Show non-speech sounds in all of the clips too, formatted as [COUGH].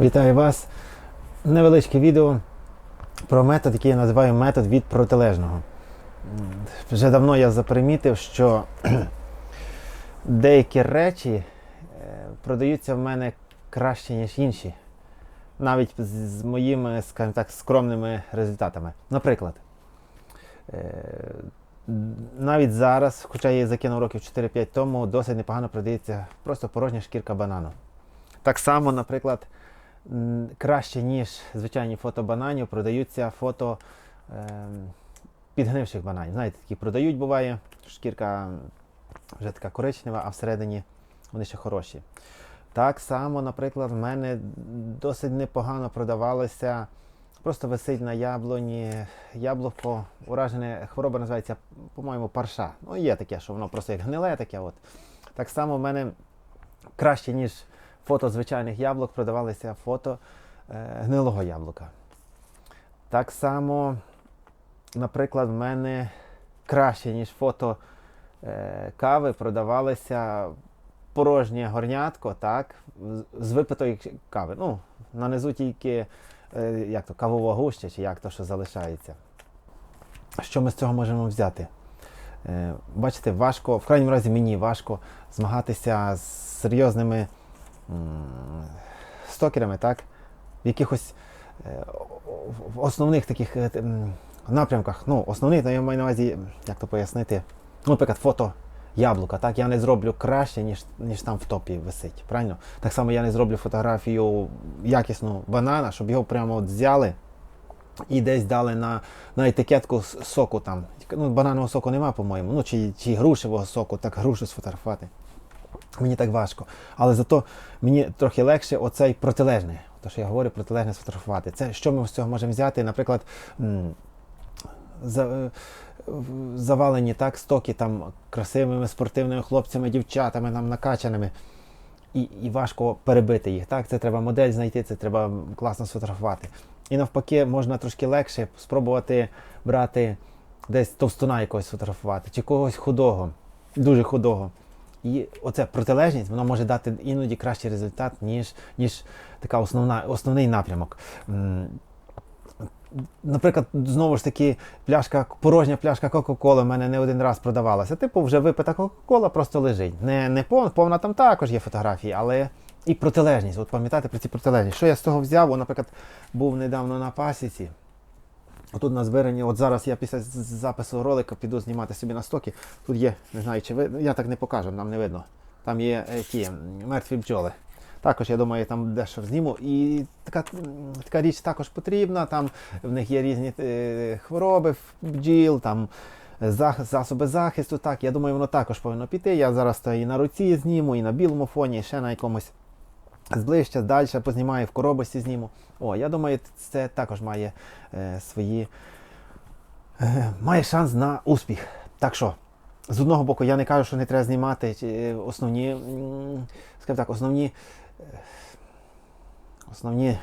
Вітаю вас. Невеличке відео про метод, який я називаю метод від протилежного. Вже давно я запримітив, що [CLEARS THROAT] деякі речі е, продаються в мене краще, ніж інші. Навіть з моїми, скажімо так, скромними результатами. Наприклад, е, навіть зараз, хоча я закинув років 4-5 тому, досить непогано продається просто порожня шкірка банану. Так само, наприклад, краще, ніж звичайні фото бананів, продаються фото ем, підгнивших бананів. Знаєте, такі продають, буває, шкірка вже така коричнева, а всередині вони ще хороші. Так само, наприклад, в мене досить непогано продавалося. Просто висить на яблуні яблуко, уражене хвороба називається, по-моєму, парша. Ну, є таке, що воно просто як гниле таке. От. Так само в мене краще, ніж фото звичайних яблук, продавалися фото е, гнилого яблука. Так само, наприклад, в мене краще, ніж фото е, кави, продавалися порожнє горнятко, так, з- випитої кави. Ну, нанизу тільки е, як то, кавова гуща, чи як то, що залишається. Що ми з цього можемо взяти? Бачите, важко, в крайньому разі мені важко змагатися з серйозними стокерами, так? В якихось е, в основних таких е, напрямках. Ну, основний, то я маю на увазі, як то пояснити, ну, наприклад, фото яблука, так? Я не зроблю краще, ніж, ніж там в топі висить. Правильно? Так само я не зроблю фотографію якісну банана, щоб його прямо от взяли і десь дали на, на етикетку соку там. Ну, бананового соку нема, по-моєму. Ну, чи, чи грушевого соку, так грушу сфотографувати. Мені так важко. Але зато мені трохи легше оцей протилежний. То, що я говорю, протилежне сфотографувати. Це що ми з цього можемо взяти? Наприклад, е, завалені так стоки там красивими спортивними хлопцями, дівчатами, там накачаними. І, і важко перебити їх. Так, це треба модель знайти, це треба класно сфотографувати. І навпаки, можна трошки легше спробувати брати десь товстуна якогось сфотографувати, чи когось худого, дуже худого. І оця протилежність вона може дати іноді кращий результат, ніж, ніж така основна, основний напрямок. Наприклад, знову ж таки, пляшка, порожня пляшка Кока-Коли в мене не один раз продавалася. Типу, вже випита Кока-Кола просто лежить. Не, не повна, повна там також є фотографії, але і протилежність. От пам'ятаєте про ці протилежність. Що я з того взяв? Наприклад, був недавно на пасіці. Отут на збиранні, от зараз я після запису ролика піду знімати собі на стоки. Тут є, не знаю, чи ви. Я так не покажу, нам не видно. Там є е, ті мертві бджоли. Також, я думаю, там дещо зніму. І така, така річ також потрібна. Там в них є різні е, хвороби бджіл, там е, зах- засоби захисту. Так, я думаю, воно також повинно піти. Я зараз то і на руці зніму, і на білому фоні, і ще на якомусь зближче, далі познімаю, в коробочці зніму. О, я думаю, це також має е, свої. Е, має шанс на успіх. Так що, з одного боку, я не кажу, що не треба знімати е, основні, скажімо так, основні, е, основні,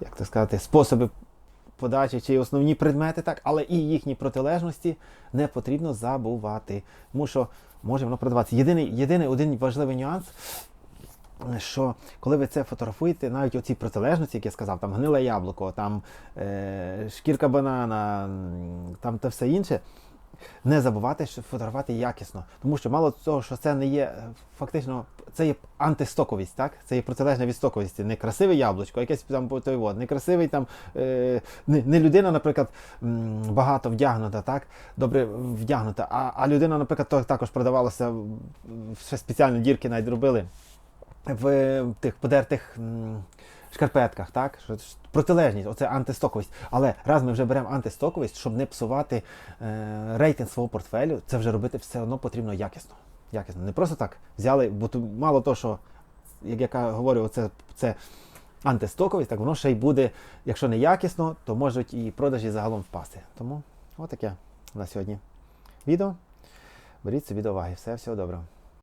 як то сказати, способи подачі чи основні предмети, так, але і їхні протилежності не потрібно забувати. Тому що може воно продаватися. Єдиний, єдиний один важливий нюанс що коли ви це фотографуєте, навіть оці протилежності, як я сказав, там гниле яблуко, там е, шкірка банана, там та все інше, не забувати що фотографувати якісно. Тому що мало того, що це не є е, фактично, це є антистоковість, так? Це є протилежна від стоковісті. Не красиве яблучко, якесь там той вот, не красивий там, е, не, не людина, наприклад, багато вдягнута, так? Добре вдягнута, а, а людина, наприклад, також продавалася, ще спеціально дірки навіть робили в тих подертих шкарпетках, так? Протилежність, оце антистоковість. Але раз ми вже беремо антистоковість, щоб не псувати е, рейтинг свого портфелю, це вже робити все одно потрібно якісно. Якісно. Не просто так взяли, бо то мало того, що, як я говорю, оце, це антистоковість, так воно ще й буде, якщо не якісно, то можуть і продажі загалом впасти. Тому отаке на сьогодні відео. Беріть собі до уваги. Все, всього доброго.